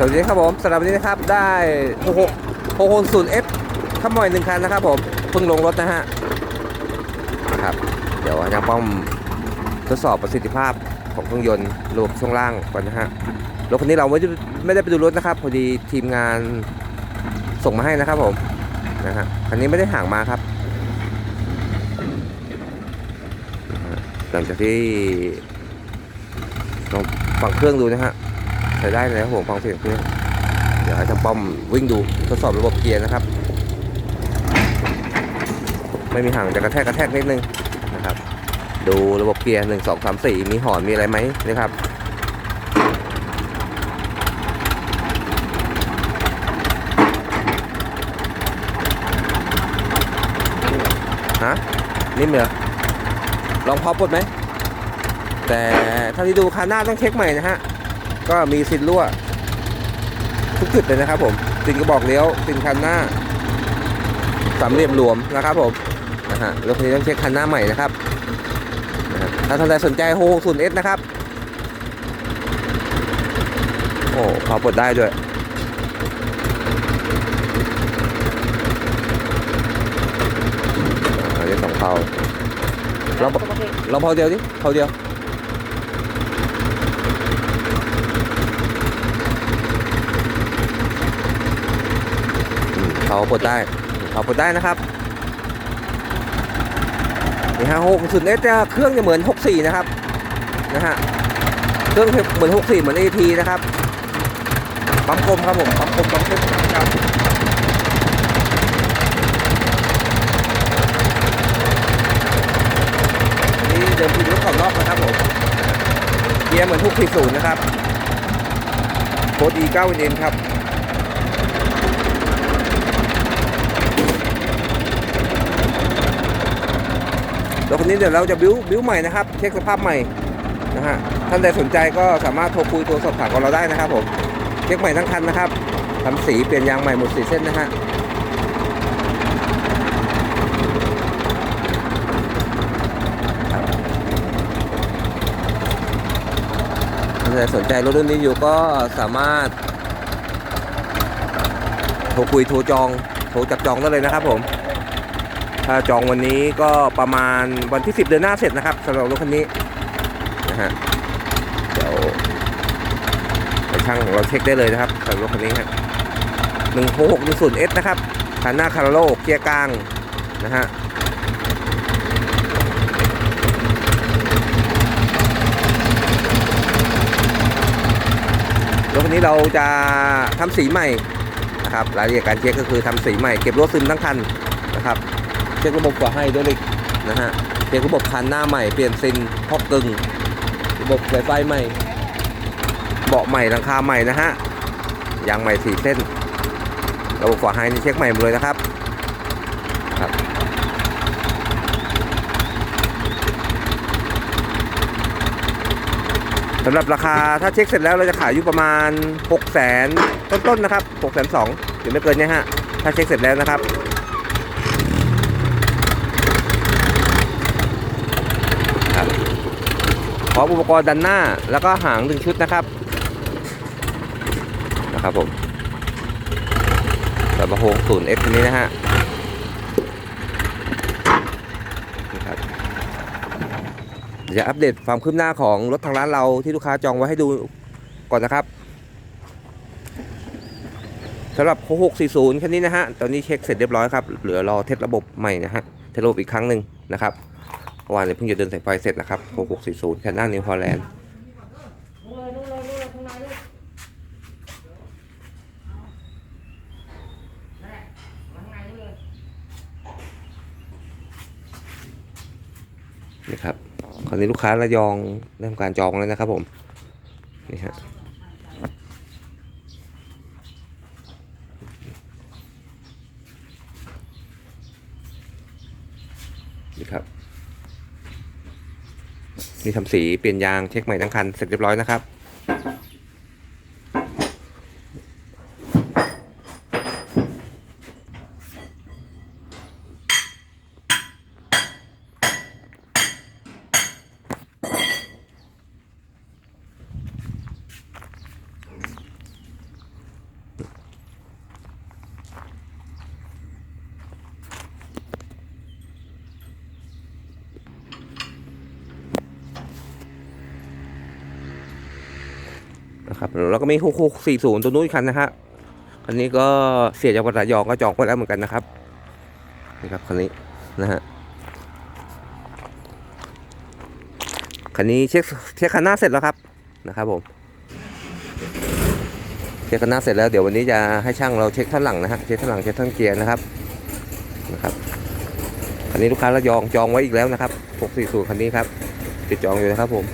สวัสดีครับผมสำหรับวันนี้นะครับได้66 660 F ขโมยหนึ่งคันนะครับผมเพิ่งลงรถนะฮะครับ เดี๋ยวอาจารย์ป้อมทดสอบประสิทธิภาพของเครื่องยนต์ระบบช่วงล่างก่อนนะฮะรถคันนี้เราไม่ได้ไม่ได้ไปดูรถนะครับ พอดีทีมงานส่งมาให้นะครับผมนะฮะคันนี้ไม่ได้ห่างมาครับ หลังจากที่ลองฟังเครื่องดูนะฮะ ใช้ได้เลยครับผมฟังเสียงเครื่องเดี๋ยวให้ช่างป้อมวิ่งดูทดสอบระบบเกียร์นะครับ ไม่มีห่างจะกระแทกกระแทกนิดนึงนะครับ ดูระบบเกียร์หนึ่งสองสามสี่มีหอนมีอะไรไหมนะครับฮะนิ่มเหรอลองพอปลดไหมแต่ถ้าที่ดูคันหน้าต้องเช็คใหม่นะฮะ ก็มีซินรั่ว ทุกจุดเลยนะครับผมซินกระบอกเลี้ยวซินคันหน้าสามเหลี่ยมหลวมนะครับผมนะฮะรถคันนี้ต้องเช็คคันหน้าใหม่นะครับ ถ้าท่านใดสนใจโฮศูนย์เอสนะครับ โอ้พอเปิดได้ด้วยเรียกสองเผาเราเราเผาเดียวดิเผาเดียว อืมเขา ปลดได้เขาปลดได้นะครับนี่ฮะหกสุดเอสจะเครื่องจะเหมือน 64 นะครับนะฮะเครื่องเหมือน 64 เหมือน AT นะครับปั๊มกลมครับผมปั๊มกลมปั๊มเข้มครับนี่เดิมทีรถขอบนอกนะครับผมเกียร์เหมือน640นะครับโค้ด E 9 N ครับ แล้วค นี้เดี๋ยวเราจะบิ้วบิ้วใหม่นะครับ เช็คสภาพใหม่นะฮะท่านใดสนใจก็สามารถโทรคุยโทรสอบถามกับเราได้นะครับผมเช็คใหม่ทั้งคันนะครับทำสีเปลี่ยนยางใหม่หมดสีเส้นนะฮะท่านใดสนใจรถรุ่นนี้อยู่ก็สามารถ โทรคุยโทรจอง โทรจับจองได้เลยนะครับผม ถ้าจองวันนี้ก็ประมาณวันที่ 10 เดือนหน้าเสร็จนะครับสำหรับรถคันนี้นะฮะเดี๋ยวไปช่างของเราเช็คได้เลยนะครับสำหรับรถคันนี้ฮะหนึ่งหกหนึ่งศูนย์เอสนะครับคันหน้าคาร์โลเกียร์กลางนะฮะรถคันนี้เราจะทำสีใหม่นะครับรายละเอียดการเช็คก็คือทำสีใหม่เก็บรถซึมทั้งคันนะครับ เช็คระบบฝาไฮดรอลิกนะฮะเช็คระบบคันหน้าใหม่เปลี่ยนซินพอกกึ่งระบบไฟไฟใหม่ เบาะใหม่หลังคาใหม่นะฮะยางใหม่สี่เส้น ระบบฝาไฮนี่เช็คใหม่หมดเลยนะครับครับสำหรับราคาถ้าเช็คเสร็จแล้วเราจะขายอยู่ประมาณ 6 0 0 0 0 0 ต้นๆนะครับ 6 2 0 0 0หรือไม่เกินเนี้ยฮะ ถ้าเช็คเสร็จแล้วนะครับ ร้อมอุปกรณ์ดันหน้า แล้วก็หางหนึ่งชุดนะครับนะครับผมแบบโฮงศูนย์เอฟนี้นะฮะนี่ครับเดี๋ยวอัปเดตความคืบหน้าของรถทางร้านเราที่ลูกค้าจองไว้ให้ดูก่อนนะครับสำหรับโ640 คันนี้นะฮะ ตอนนี้เช็คเสร็จเรียบร้อยครับ เหลือรอเทสระบบใหม่นะฮะ เทสระบบอีกครั้งหนึ่งนะครับ วานเนี่ยเพิ่งจะเดินสายไฟเสร็จนะครับ6640แคนน่านิวฮอลแลนด์นี่ครับ คราวนี้ลูกค้าระยองเริ่มการจองแล้วนะครับผม นี่ฮะ นี่ครับ มีทำสีเปลี่ยนยางเช็คใหม่ทั้งคันเสร็จเรียบร้อยนะครับ นะครับแล้วก็มีหกหกสี่ศูนย์ตัวนู้นอีคันนะฮะคันนี้ก็เสียจากวัดระยองก็จองไว้แล้วเหมือนกันนะครับนี่ครับคันนี้นะฮะคันนี้เช็คเช็คคันหน้าเสร็จแล้วครับนะครับผมเช็คคันหน้าเสร็จแล้วเดี๋ยววันนี้จะให้ช่างเราเช็คท่านหลังนะฮะเช็คท่านหลังเช็คท่านเกียร์นะครับนะครับคันนี้ลูกค้าระยองจองไว้อีกแล้วนะครับ640คันนี้ครับติดจองอยู่นะครับผม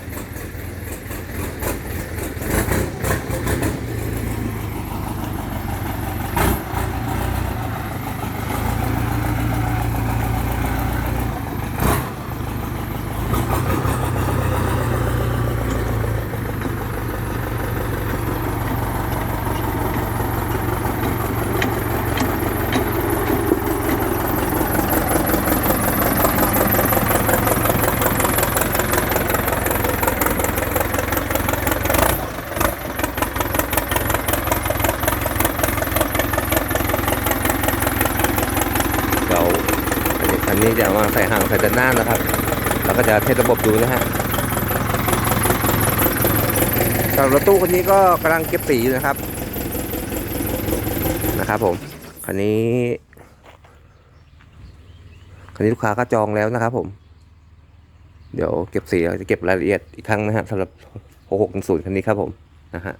เดี๋ยวอั นนี้คันนี้จะเอามาใส่ห่างใส่ด้านหน้านะครับแล้วก็จะเทสระบบดูนะฮะสำหรับรถตู้คันนี้ก็กำลังเก็บสีอยู่นะครับ นะครับผมคันนี้คันนี้ลูกค้าก็จองแล้วนะครับ ผม เดี๋ยวเก็บสีเราจะเก็บรายละเอียดอีกครั้งนะฮะสำหรับ6610คันนี้ครับผมนะฮะ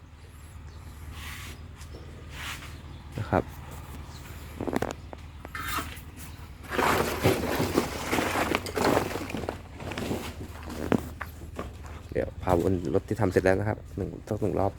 นะครับ เดี๋ยว พาวนรถที่ทำเสร็จแล้วนะครับหนึ่งสักหนึ่งรอบ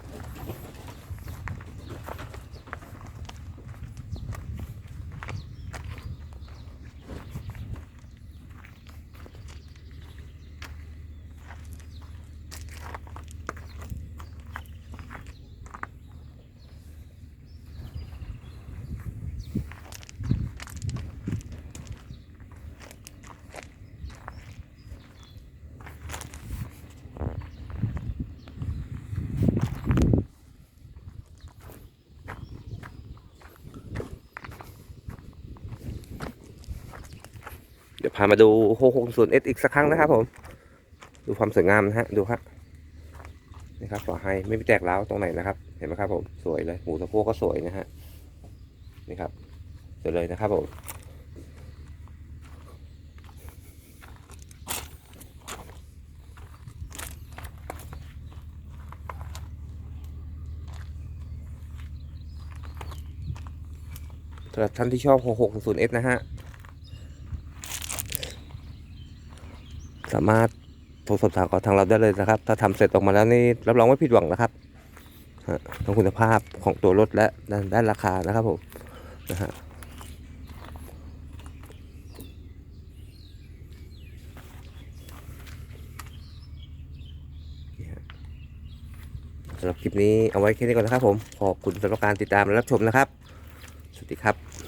พามาดู660 S อีกสักครั้งนะครับผม ดูความสวยงามนะฮะ ดูครับนี่ครับฝาให้ไม่มีแตกร้าวตรงไหนนะครับ เห็นไหมครับผม สวยเลย หมูสะโพกก็สวยนะฮะ นี่ครับ สวยเลยนะครับผมสำหรับท่านที่ชอบ 660S นะฮะ สามารถโทรสอบถามกับทางเราได้เลยนะครับ ถ้าทำเสร็จออกมาแล้วนี่รับรองไม่ผิดหวังนะครับทั้งคุณภาพของตัวรถและด้านานราคานะครับผมนะฮะสำหรับคลิปนี้เอาไว้แค่นี้ก่อนนะครับผม ขอบคุณสำหรับการติดตามและรับชมนะครับ สวัสดีครับ